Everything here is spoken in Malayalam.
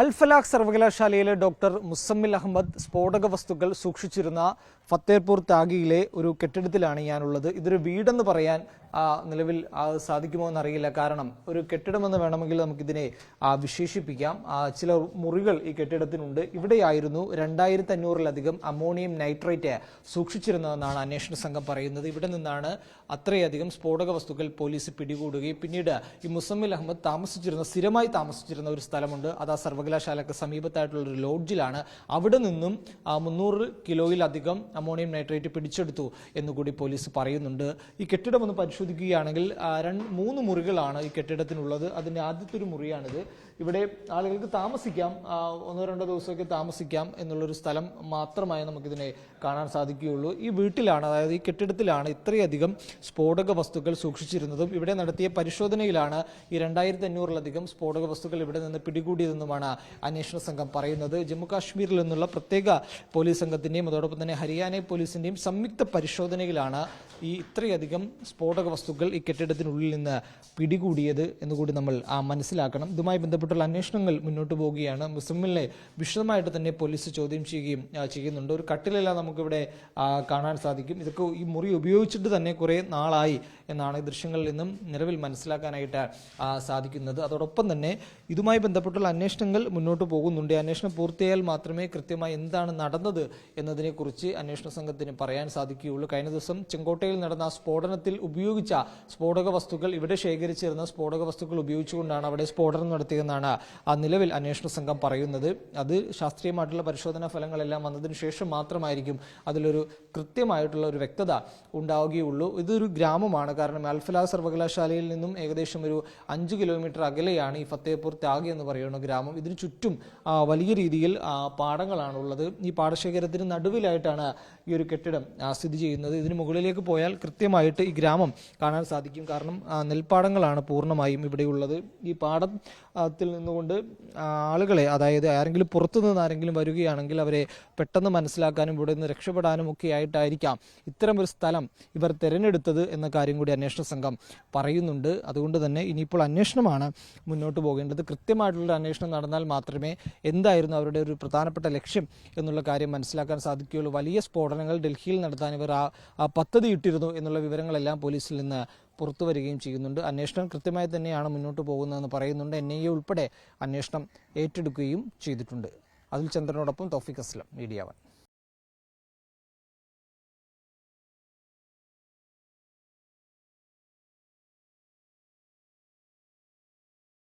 അൽഫലാഖ് സർവകലാശാലയിലെ ഡോക്ടർ മുസമ്മിൽ അഹമ്മദ് സ്ഫോടക വസ്തുക്കൾ സൂക്ഷിച്ചിരുന്ന ഫത്തേർപൂർ താഗിയിലെ ഒരു കെട്ടിടത്തിലാണ് ഞാനുള്ളത്. ഇതൊരു വീടെന്ന് പറയാൻ നിലവിൽ സാധിക്കുമോ എന്നറിയില്ല. കാരണം ഒരു കെട്ടിടമെന്ന് വേണമെങ്കിൽ നമുക്കിതിനെ വിശേഷിപ്പിക്കാം. ചില മുറികൾ ഈ കെട്ടിടത്തിനുണ്ട്. ഇവിടെയായിരുന്നു രണ്ടായിരത്തി അഞ്ഞൂറിലധികം അമോണിയം നൈട്രേറ്റ് സൂക്ഷിച്ചിരുന്നതെന്നാണ് അന്വേഷണ സംഘം പറയുന്നത്. ഇവിടെ നിന്നാണ് അത്രയധികം സ്ഫോടക വസ്തുക്കൾ പോലീസ് പിടികൂടുകയും പിന്നീട് ഈ മുസമ്മിൽ അഹമ്മദ് താമസിച്ചിരുന്ന സ്ഥിരമായി താമസിച്ചിരുന്ന ഒരു സ്ഥലമുണ്ട്. അത് ആ സർവകലാശാലക്ക് സമീപത്തായിട്ടുള്ള ഒരു ലോഡ്ജിലാണ്. അവിടെ നിന്നും മുന്നൂറ് കിലോയിലധികം അമോണിയം നൈട്രേറ്റ് പിടിച്ചെടുത്തു എന്നുകൂടി പോലീസ് പറയുന്നുണ്ട്. ഈ കെട്ടിടം ഒന്ന് പരിശോധിക്കുകയാണെങ്കിൽ രണ്ട് മൂന്ന് മുറികളാണ് ഈ കെട്ടിടത്തിനുള്ളത്. അതിന്റെ ആദ്യത്തെ ഒരു മുറിയാണിത്. ഇവിടെ ആളുകൾക്ക് താമസിക്കാം ഒന്നോ രണ്ടോ ദിവസമൊക്കെ താമസിക്കാം എന്നുള്ളൊരു സ്ഥലം മാത്രമായി നമുക്കിതിനെ കാണാൻ സാധിക്കുകയുള്ളൂ. ഈ വീട്ടിലാണ് അതായത് ഈ കെട്ടിടത്തിലാണ് ഇത്രയധികം സ്ഫോടക വസ്തുക്കൾ സൂക്ഷിച്ചിരുന്നതും. ഇവിടെ നടത്തിയ പരിശോധനയിലാണ് ഈ രണ്ടായിരത്തി അഞ്ഞൂറിലധികം സ്ഫോടക വസ്തുക്കൾ ഇവിടെ നിന്ന് പിടികൂടിയതെന്നുമാണ് അന്വേഷണ സംഘം പറയുന്നത്. ജമ്മു കാശ്മീരിൽ നിന്നുള്ള പ്രത്യേക പോലീസ് സംഘത്തിന്റെയും അതോടൊപ്പം തന്നെ ഹരിയാന പോലീസിന്റെയും സംയുക്ത പരിശോധനയിലാണ് ഈ ഇത്രയധികം സ്ഫോടക വസ്തുക്കൾ ഈ കെട്ടിടത്തിനുള്ളിൽ നിന്ന് പിടികൂടിയത് എന്നുകൂടി നമ്മൾ ആ, മനസ്സിലാക്കണം. ഇതുമായി ബന്ധപ്പെട്ടുള്ള അന്വേഷണങ്ങൾ മുന്നോട്ട് പോവുകയാണ്. മുസ്ലിമിനെ വിശദമായിട്ട് തന്നെ പോലീസ് ചോദ്യം ചെയ്യുകയും ചെയ്യുന്നുണ്ട്. ഒരു കട്ടിലെല്ലാം നമുക്കിവിടെ കാണാൻ സാധിക്കും. ഇതൊക്കെ ഈ മുറി ഉപയോഗിച്ചിട്ട് തന്നെ കുറേ നാളായി എന്നാണ് ഈ ദൃശ്യങ്ങളിൽ നിന്നും നിലവിൽ മനസ്സിലാക്കാനായിട്ട് സാധിക്കുന്നത്. അതോടൊപ്പം തന്നെ ഇതുമായി ബന്ധപ്പെട്ടുള്ള അന്വേഷണങ്ങൾ മുന്നോട്ട് പോകുന്നുണ്ട്. അന്വേഷണം പൂർത്തിയായാൽ മാത്രമേ കൃത്യമായി എന്താണ് നടന്നത് എന്നതിനെക്കുറിച്ച് അന്വേഷണ സംഘത്തിന് പറയാൻ സാധിക്കുകയുള്ളൂ. കഴിഞ്ഞ ദിവസം ചെങ്കോട്ടയിൽ നടന്ന സ്ഫോടനത്തിൽ ഉപയോഗിച്ച സ്ഫോടക വസ്തുക്കൾ ഇവിടെ ശേഖരിച്ചിരുന്ന സ്ഫോടക വസ്തുക്കൾ ഉപയോഗിച്ചുകൊണ്ടാണ് അവിടെ സ്ഫോടനം നടത്തിയതെന്നാണ് ആ നിലവിൽ അന്വേഷണ സംഘം പറയുന്നത്. അത് ശാസ്ത്രീയമായിട്ടുള്ള പരിശോധനാ ഫലങ്ങളെല്ലാം വന്നതിന് ശേഷം മാത്രമായിരിക്കും അതിലൊരു കൃത്യമായിട്ടുള്ള ഒരു വ്യക്തത ഉണ്ടാവുകയുള്ളൂ. ഇതൊരു ഗ്രാമമാണ്. കാരണം അൽഫലാ സർവകലാശാലയിൽ നിന്നും ഏകദേശം ഒരു അഞ്ച് കിലോമീറ്റർ അകലെയാണ് ഈ ഫത്തേപൂർ ത്യാഗി എന്ന് പറയുന്ന ഗ്രാമം. ഇതിന് ചുറ്റും വലിയ രീതിയിൽ പാടങ്ങളാണുള്ളത്. ഈ പാടശേഖരത്തിന് നടുവിലായിട്ടാണ് ഈ ഒരു കെട്ടിടം സ്ഥിതി ചെയ്യുന്നത്. ഇതിന് മുകളിലേക്ക് പോയാൽ കൃത്യമായിട്ട് ഈ ഗ്രാമം കാണാൻ സാധിക്കും. കാരണം നെൽപ്പാടങ്ങളാണ് പൂർണമായും ഇവിടെയുള്ളത്. ഈ പാടത്തിൽ നിന്നുകൊണ്ട് ആളുകളെ അതായത് ആരെങ്കിലും പുറത്തുനിന്ന് ആരെങ്കിലും വരികയാണെങ്കിൽ അവരെ പെട്ടെന്ന് മനസ്സിലാക്കാനും ഇവിടെ നിന്ന് രക്ഷപ്പെടാനും ഒക്കെ ആയിട്ടായിരിക്കാം ഇത്തരം ഒരു സ്ഥലം ഇവർ തിരഞ്ഞെടുത്തത് എന്ന കാര്യം കൂടി അന്വേഷണ സംഘം പറയുന്നുണ്ട്. അതുകൊണ്ട് തന്നെ ഇനിയിപ്പോൾ അന്വേഷണമാണ് മുന്നോട്ട് പോകേണ്ടത്. കൃത്യമായിട്ടുള്ള അന്വേഷണം നടന്നാൽ മാത്രമേ എന്തായിരുന്നു അവരുടെ ഒരു പ്രധാനപ്പെട്ട ലക്ഷ്യം എന്നുള്ള കാര്യം മനസ്സിലാക്കാൻ സാധിക്കുകയുള്ളൂ. വലിയ സ്ഫോടനങ്ങൾ ഡൽഹിയിൽ നടത്താൻ ഇവർ ആ ആ ഇട്ടിരുന്നു എന്നുള്ള വിവരങ്ങളെല്ലാം പോലീസിൽ നിന്ന് പുറത്തു വരികയും ചെയ്യുന്നുണ്ട്. അന്വേഷണം കൃത്യമായി തന്നെയാണ് മുന്നോട്ട് പോകുന്നതെന്ന് പറയുന്നുണ്ട്. എൻ ഐ എ ഉൾപ്പെടെ അന്വേഷണം ഏറ്റെടുക്കുകയും ചെയ്തിട്ടുണ്ട്. അതിൽ ചന്ദ്രനോടൊപ്പം തോഫിക് അസ്ലം മീഡിയ വൺ.